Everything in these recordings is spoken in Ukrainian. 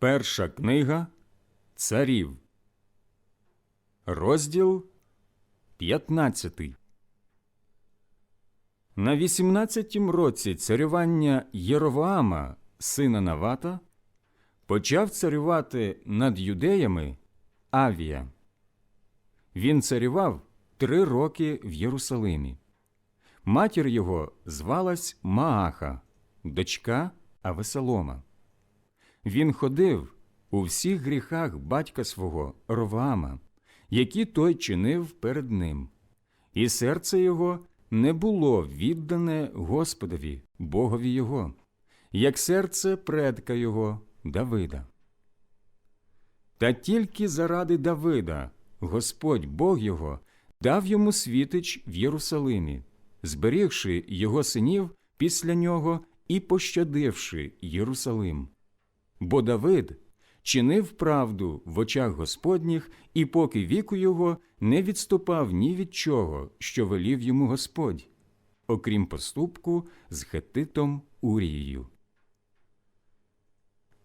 Перша книга Царів, розділ 15. На 18-тім році царювання Єровоама, сина Навата, почав царювати над юдеями Авія. Він царював три роки в Єрусалимі. Матір його звалась Мааха, дочка Авесолома. Він ходив у всіх гріхах батька свого Роваама, які той чинив перед ним, і серце його не було віддане Господові, Богові його, як серце предка його Давида. Та тільки заради Давида Господь Бог його дав йому світич в Єрусалимі, зберігши його синів після нього і пощадивши Єрусалим. Бо Давид чинив правду в очах Господніх, і поки віку його не відступав ні від чого, що велів йому Господь, окрім поступку з Хетитом Урією.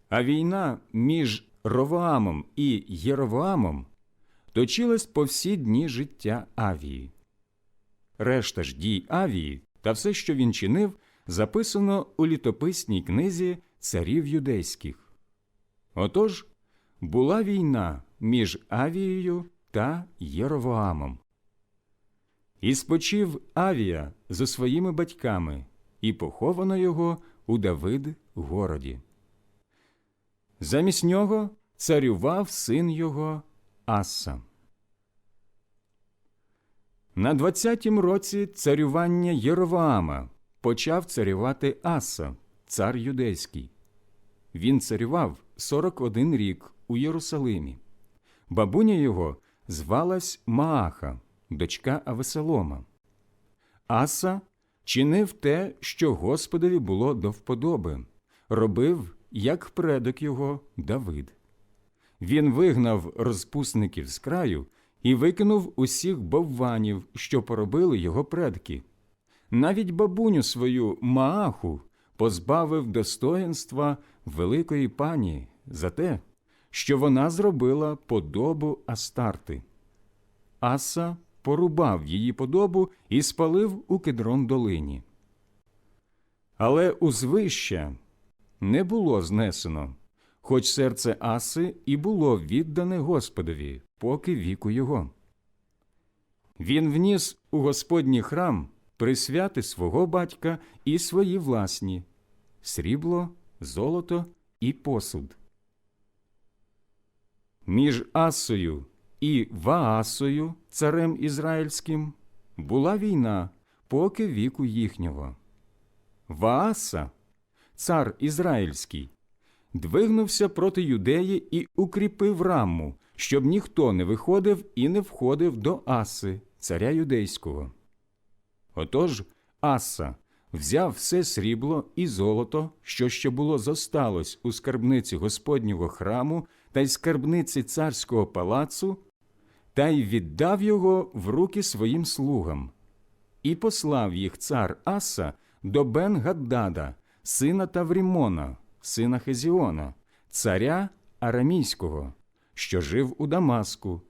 А війна між Ровоамом і Єровоамом точилась по всі дні життя Авії. Решта ж дій Авії та все, що він чинив, записано у літописній книзі царів юдейських. Отож, була війна між Авією та Єровоамом. І спочив Авія зі своїми батьками, і поховано його у Давид городі. Замість нього царював син його Аса. На двадцятім році царювання Єровоама почав царювати Аса, цар юдейський. Він царював 41 рік у Єрусалимі. Бабуня його звалась Мааха, дочка Авесолома. Аса чинив те, що Господові було до вподоби, робив, як предок його Давид. Він вигнав розпусників з краю і викинув усіх бовванів, що поробили його предки. Навіть бабуню свою Мааху позбавив достоїнства великої пані за те, що вона зробила подобу Астарти. Аса порубав її подобу і спалив у кедрон долині. Але узвища не було знесено, хоч серце Аси і було віддане Господові, поки віку його. Він вніс у Господній храм присвяти свого батька і свої власні срібло, золото і посуд. Між Асою і Ваасою, царем ізраїльським, була війна поки віку їхнього. Вааса, цар ізраїльський, двигнувся проти юдеї і укріпив раму, щоб ніхто не виходив і не входив до Аси, царя юдейського. Отож Аса взяв все срібло і золото, що ще було зосталось у скарбниці Господнього храму та й скарбниці царського палацу, та й віддав його в руки своїм слугам, і послав їх цар Аса до Бен-Гаддада, сина Таврімона, сина Хезіона, царя Арамійського, що жив у Дамаску,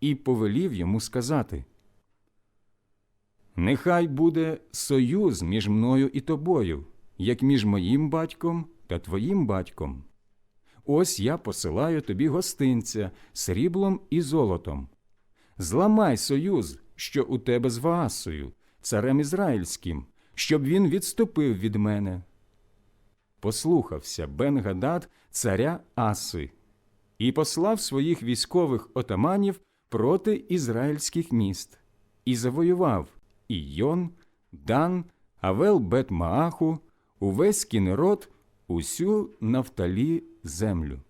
і повелів йому сказати – Нехай буде союз між мною і тобою, як між моїм батьком та твоїм батьком. Ось я посилаю тобі гостинця сріблом і золотом. Зламай союз, що у тебе з Ваасою, царем ізраїльським, щоб він відступив від мене. Послухався Бен-Гадад царя Аси і послав своїх військових отаманів проти ізраїльських міст і завоював Ійон, Дан, Авел Бет Мааху, увесь кінерод, усю Нафталі землю.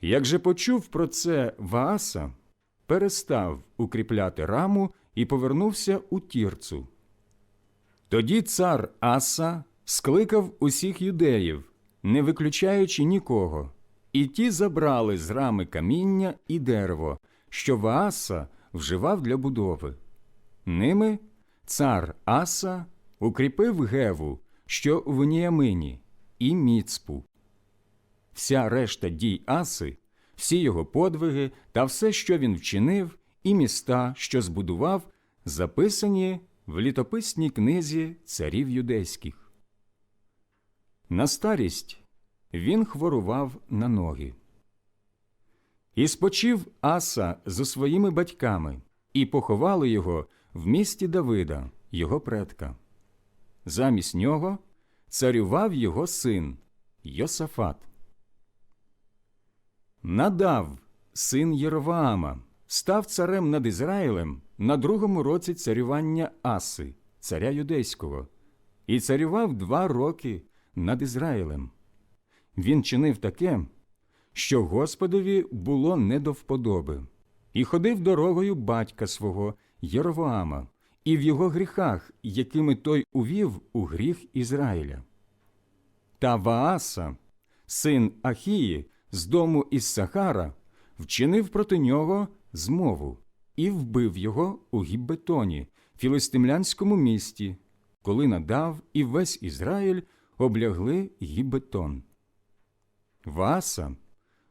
Як же почув про це Вааса, перестав укріпляти раму і повернувся у тірцу. Тоді цар Аса скликав усіх юдеїв, не виключаючи нікого, і ті забрали з рами каміння і дерево, що Вааса вживав для будови. Ними цар Аса укріпив Геву, що в Ніямині, і Міцпу. вся решта дій Аси, всі його подвиги та все, що він вчинив, і міста, що збудував, записані в літописній книзі царів юдейських. На старість він хворував на ноги. І спочив Аса зо своїми батьками, і поховали його в місті Давида, його предка. Замість нього царював його син Йосафат. Надав, син Єроваама, став царем над Ізраїлем на другому році царювання Аси, царя юдейського, і царював два роки над Ізраїлем. Він чинив таке, що Господові було не до вподоби, і ходив дорогою батька свого Єровоама, і в його гріхах, якими той увів у гріх Ізраїля. Та Вааса, син Ахії, з дому із Сахара, вчинив проти нього змову і вбив його у Гіббетоні, філистимлянському місті, коли надав і весь Ізраїль облягли Гіббетон. Вааса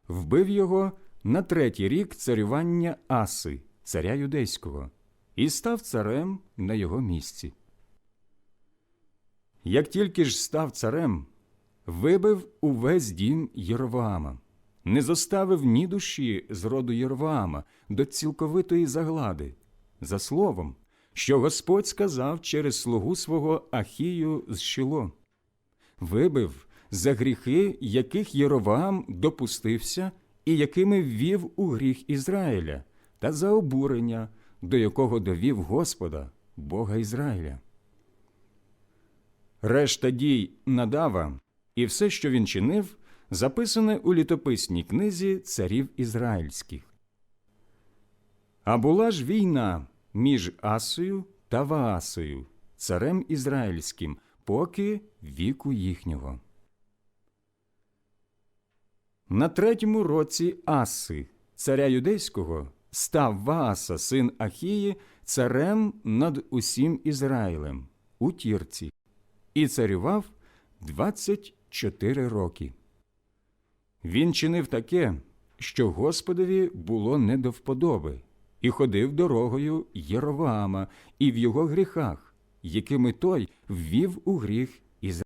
вбив його на третій рік царювання Аси, царя юдейського, і став царем на його місці. Як тільки ж став царем, вибив увесь дім Єровоама, не зоставив ні душі з роду Єровоама до цілковитої заглади, за словом, що Господь сказав через слугу свого Ахію з Шило. Вибив за гріхи, яких Єровоам допустився і якими ввів у гріх Ізраїля, та за обурення, до якого довів Господа, Бога Ізраїля. Решта дій Надава і все, що він чинив, записане у літописній книзі царів ізраїльських. А була ж війна між Асою та Ваасою, царем ізраїльським, поки віку їхнього. На третьому році Аси, царя юдейського, став Вааса, син Ахії, царем над усім Ізраїлем у Тірці, і царював 24 роки. Він чинив таке, що Господові було не до вподоби, і ходив дорогою Єроваама і в його гріхах, якими той ввів у гріх